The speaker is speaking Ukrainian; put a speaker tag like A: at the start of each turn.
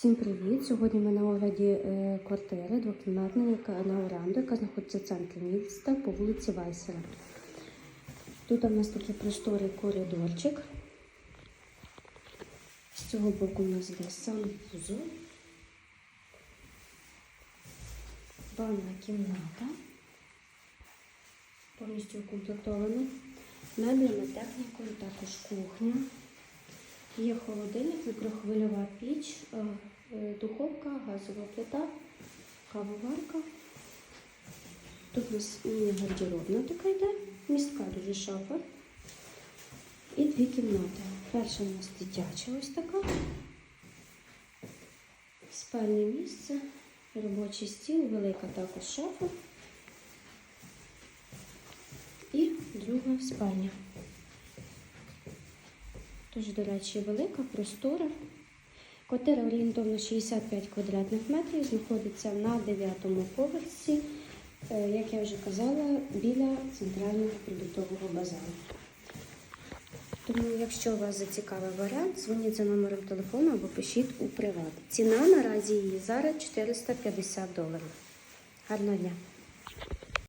A: Всім привіт! Сьогодні ми на огляді е, квартири двокімнатної на оренду, яка знаходиться в центрі міста по вулиці Вайсера. Тут у нас такий просторий коридорчик. З цього боку у нас є санвузол, ванна кімната, повністю укомплектована меблями, технікою, також кухня. Є холодильник, мікрохвильова піч, е, е, духовка, газова плита, кавоварка. Тут у нас міні-гардеробна така йде, містка дуже шафа. І дві кімнати. Перша у нас дитяча ось така. Спальне місце, робочий стіл, велика також шафа. І друга спальня. Дуже, до речі, велика, простора. Квартира орієнтовно 65 квадратних метрів, знаходиться на 9 поверсі, е, як я вже казала, біля центрального продуктового базару. Тому, якщо вас зацікавив варіант, дзвоніть за номером телефону або пишіть у приват. Ціна наразі її зараз 450 доларів. Гарного дня!